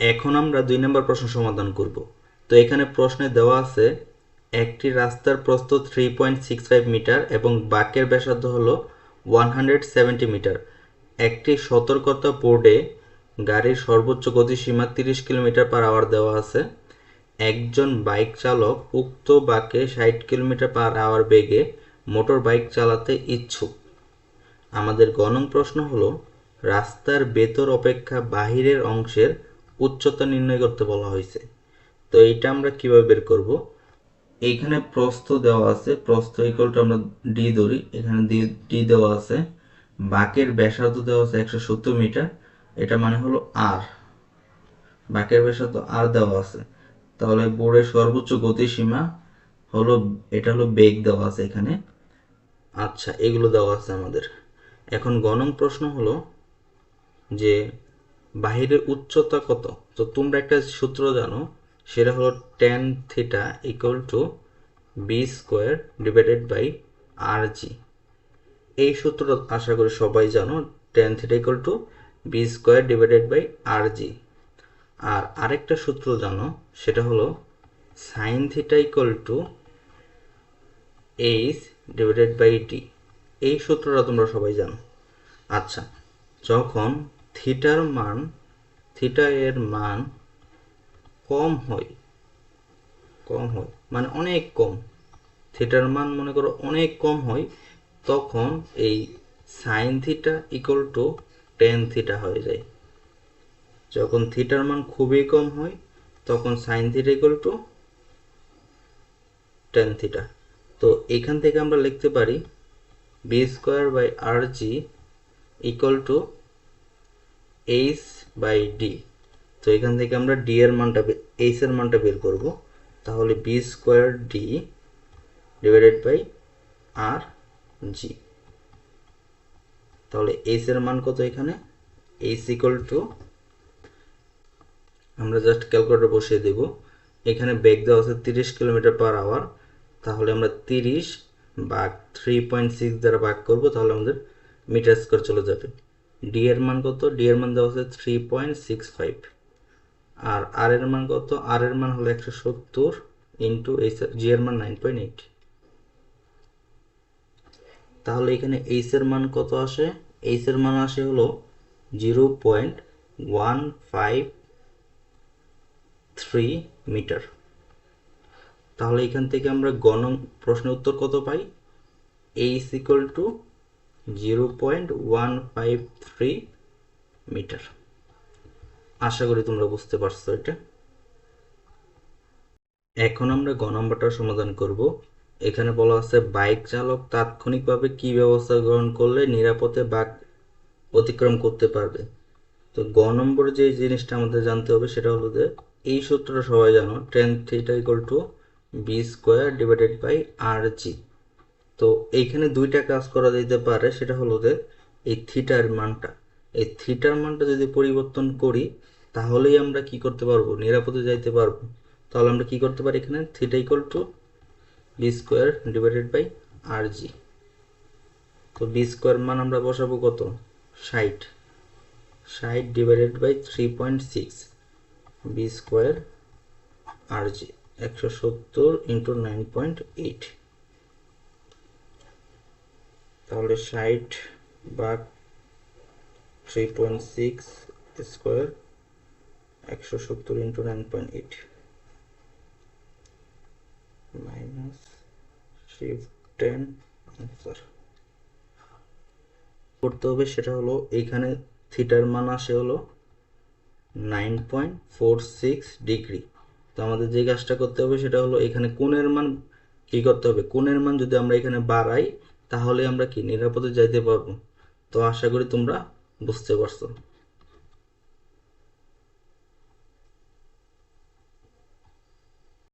এখন আমরা দুই নম্বর প্রশ্ন সমাধান করব। তো এখানে প্রশ্নে দেওয়া আছে, একটি রাস্তার প্রস্থ three point six five metre এবং বাঁকের ব্যাসার্ধ হলো ওয়ান হান্ড্রেড সেভেন্টি মিটার। একটি সতর্কতা বোর্ডে গাড়ির সর্বোচ্চ গতিসীমা তিরিশ কিলোমিটার পার আওয়ার দেওয়া আছে। একজন বাইক চালক উক্ত বাঁকে ষাট কিলোমিটার পার আওয়ার বেগে মোটর বাইক চালাতে ইচ্ছুক। আমাদের গণন প্রশ্ন হলো, রাস্তার ভেতর অপেক্ষা বাহিরের অংশের উচ্চতা নির্ণয় করতে বলা হয়েছে। তো এইটা আমরা কীভাবে বের করব? এইখানে প্রস্থ দেওয়া আছে, প্রস্থ ইকুয়ালটা আমরা ডি ধরি, এখানে ডি দেওয়া আছে, বাঁকের ব্যাসার্ধ দেওয়া আছে একশো সত্তর মিটার, এটা মানে হলো আর বাঁকের ব্যাসার্ধ আর দেওয়া আছে, তাহলে বোর্ডের সর্বোচ্চ গতিসীমা হলো, এটা হলো বেগ দেওয়া আছে এখানে। আচ্ছা এগুলো দেওয়া আছে আমাদের। এখন গণন প্রশ্ন হলো যে বাহিরের উচ্চতা কত? তো তোমরা একটা সূত্র জানো, সেটা হলো tan theta equal to B square divided by R G এই সূত্রটা আশা করি সবাই জানো tan theta equal to B square divided by R G আর আরেকটা সূত্র জানো, সেটা হলো sine theta equal to H divided by D এই সূত্রটা তোমরা সবাই জানো। আচ্ছা যখন থিটার মান, থিটা এর মান কম হয়। কম হয়। মানে অনেক কম। থিটার মান মনে করো অনেক কম হয়, তখন এই sine theta equal to tan theta হয়ে যায়। যখন থিটার মান খুবই কম হয়, তখন sine theta equal to tan theta. তো এখান থেকে আমরা লিখতে পারি B square by R G equal to H by D তো এখান থেকে আমরা ডি এর মানটা এইচ এর মানটা বের করব। তাহলে B square D divided by R G তাহলে এইচ এর মান কত এখানে? এইচ ইকুয়াল টু আমরা জাস্ট ক্যালকুলেটর বসিয়ে দেব। এখানে বেগ দেওয়া আছে তিরিশ কিলোমিটার পার আওয়ার তাহলে আমরা তিরিশ ভাগ থ্রি পয়েন্ট সিক্স দ্বারা ভাগ করব, তাহলে আমাদের মিটার স্কোয়ার চলে যাবে। ডি এর মান কত? ডি এর মান দেওয়া আছে থ্রি পয়েন্ট সিক্স ফাইভ আর আর এর মান কত? আর এর মান হলো একশো সত্তর ইন্টু এইচ জি এর মান নাইন পয়েন্ট এইট তাহলে এখানে এইচ এর মান কত আসে? এইচ এর মান আসে হলো zero point one five three metre. তাহলে এখান থেকে আমরা গণ প্রশ্নের উত্তর কত পাই? H equal to zero point one five three metre. আশা করি তোমরা বুঝতে পারছ এটা। এখন আমরা গ নম্বরটার সমাধান করব। এখানে বলা আছে, বাইক চালক তাৎক্ষণিকভাবে কি ব্যবস্থা গ্রহণ করলে নিরাপদে বাঘ অতিক্রম করতে পারবে? তো গ নম্বর যে জিনিসটা আমাদের জানতে হবে সেটা হলো যে, এই সূত্রটা সবাই জানো tan theta equal to B square divided by R G তো এইখানে দুইটা কাজ করা যেতে পারে, সেটা হলো যে এই থিটার মানটা। এই থিটার মানটা যদি পরিবর্তন করি, তাহলেই আমরা কি করতে পারব? নিরাপদে যাইতে পারব। তাহলে আমরা কি করতে পারি এখানে? Theta equal to B square divided by R G তো বি স্কোয়ার মান আমরা বসাবো কত? ষাট। ষাট divided by three point six B square R G একশো সত্তর ইন্টু নাইন পয়েন্ট এইট তাহলে ষাট ভাগ থ্রি পয়েন্ট সিক্স স্কোয়ার একশো সত্তর into nine point eight minus ten answer. করতে হবে সেটা হলো এইখানে থিটার মান আসে হলো nine point four six degree. তো আমাদের যে কাজটা করতে হবে সেটা হলো এখানে কোণের মান কি করতে হবে? কোণের মান যদি আমরা এখানে বাড়াই তাহলে আমরা কি নিরাপদে যাইতে পারব? তো আশা করি তোমরা বুঝতে পারছ।